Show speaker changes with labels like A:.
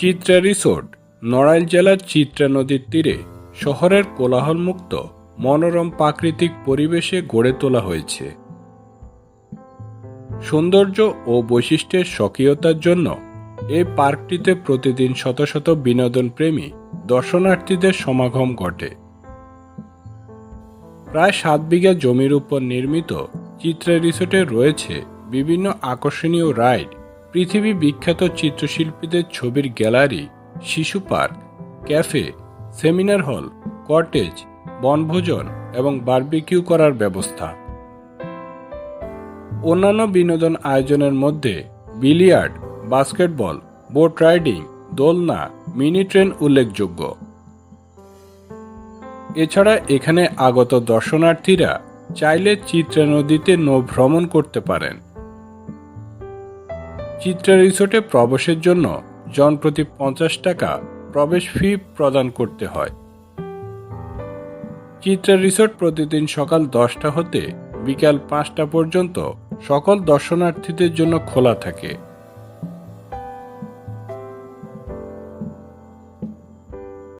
A: Chitra resort, Narail জেলার চিত্রা নদীর তীরে শহরের কোলাহলমুক্ত, মনোরম প্রাকৃতিক পরিবেশে গড়ে তোলা হয়েছে। সৌন্দর্য ও বৈশিষ্ট্যের স্বকীয়তার জন্য এই পার্কটিতে প্রতিদিন শত শত বিনোদন প্রেমী দর্শনার্থীদের সমাগম ঘটে। প্রায় সাত বিঘা জমির উপর নির্মিত চিত্রা রিসোর্টে রয়েছে বিভিন্ন আকর্ষণীয় রাইড পৃথিবী বিখ্যাত চিত্রশিল্পীদের ছবির গ্যালারি, শিশু park, cafe, seminar hall, cottage, বনভোজন এবং বারবিকিউ করার ব্যবস্থা। অন্যান্য বিনোদন আয়োজনের মধ্যে বিলিয়ার্ড, বাস্কেটবল, বোট রাইডিং, দোলনা, মিনি ট্রেন উল্লেখযোগ্য। এছাড়া এখানে আগত দর্শনার্থীরা চাইলে চিত্রা নদীতে নৌ ভ্রমণ করতে পারেন। চিত্রা রিসোর্টে প্রবেশের জন্য জনপ্রতি পঞ্চাশ টাকা প্রবেশ ফি প্রদান করতে হয়। চিত্রা রিসোর্ট প্রতিদিন সকাল দশটা হতে বিকাল পাঁচটা পর্যন্ত সকল দর্শনার্থীদের জন্য খোলা থাকে।